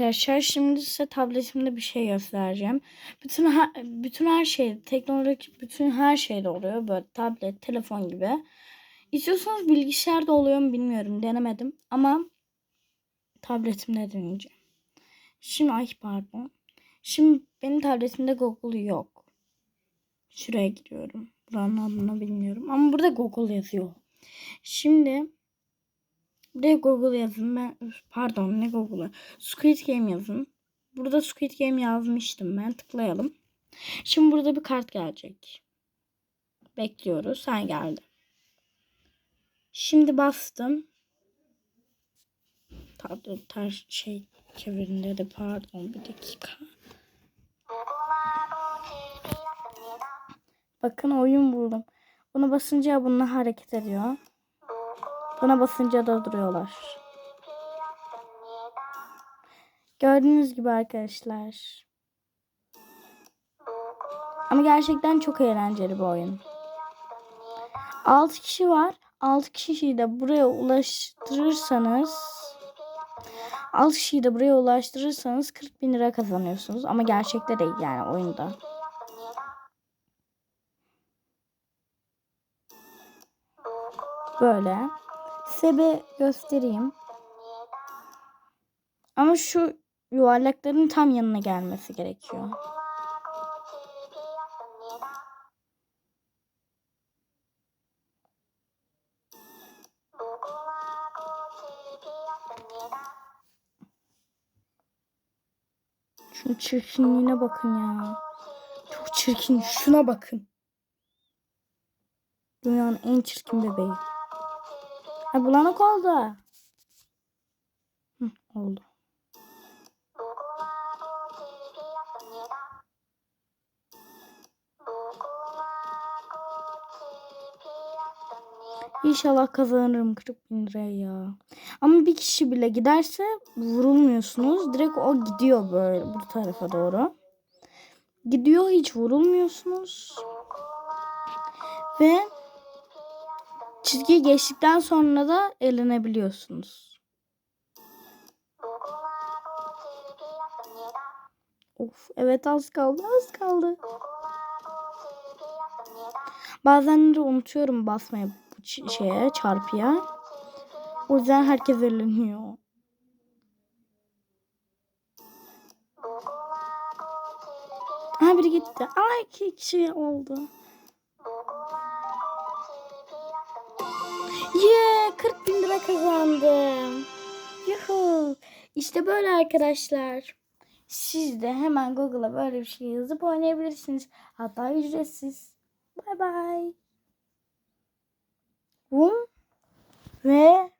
arkadaşlar şimdi size tabletimde bir şey göstereceğim. Bütün her, bütün her şey teknolojik bütün her şeyde oluyor böyle tablet, telefon gibi. İstiyorsanız bilgisayarda oluyor mu bilmiyorum denemedim ama tabletimde deneyeceğim. Şimdi ay pardon. Şimdi benim tabletimde Google yok. Şuraya giriyorum. Buranın adını bilmiyorum ama burada Google yazıyor. Şimdi Buraya Google yazın. Ben pardon ne Google'ı? Squid Game yazın. Burada Squid Game yazmıştım ben. Tıklayalım. Şimdi burada bir kart gelecek. Bekliyoruz. Ha geldi. Şimdi bastım. Pardon ters şey çevirinde de pardon bir dakika. Bakın oyun buldum. Buna basınca bununla hareket ediyor. Buna basınca da duruyorlar. Gördüğünüz gibi arkadaşlar. Ama gerçekten çok eğlenceli bir oyun. 6 kişi var. 6 kişiyi de buraya ulaştırırsanız 6 kişiyi de buraya ulaştırırsanız 40 bin lira kazanıyorsunuz. Ama gerçekte değil yani oyunda. Böyle. Size göstereyim. Ama şu yuvarlakların tam yanına gelmesi gerekiyor. Şunun çirkinliğine bakın ya. Çok çirkin. Şuna bakın. Dünyanın en çirkin bebeği. Ha bulanık oldu. Hı, oldu. İnşallah kazanırım 40 bin liraya ya. Ama bir kişi bile giderse vurulmuyorsunuz. Direkt o gidiyor böyle bu tarafa doğru. Gidiyor hiç vurulmuyorsunuz. Ve çizgiyi geçtikten sonra da elenebiliyorsunuz. Of evet az kaldı az kaldı. Bazenleri unutuyorum basmayı bu şeye çarpıya. O yüzden herkes eleniyor. Ha biri gitti. Ay iki kişi oldu. 40 bin lira kazandım. Yuhu. İşte böyle arkadaşlar. Siz de hemen Google'a böyle bir şey yazıp oynayabilirsiniz. Hatta ücretsiz. Bay bay. Bum. Ve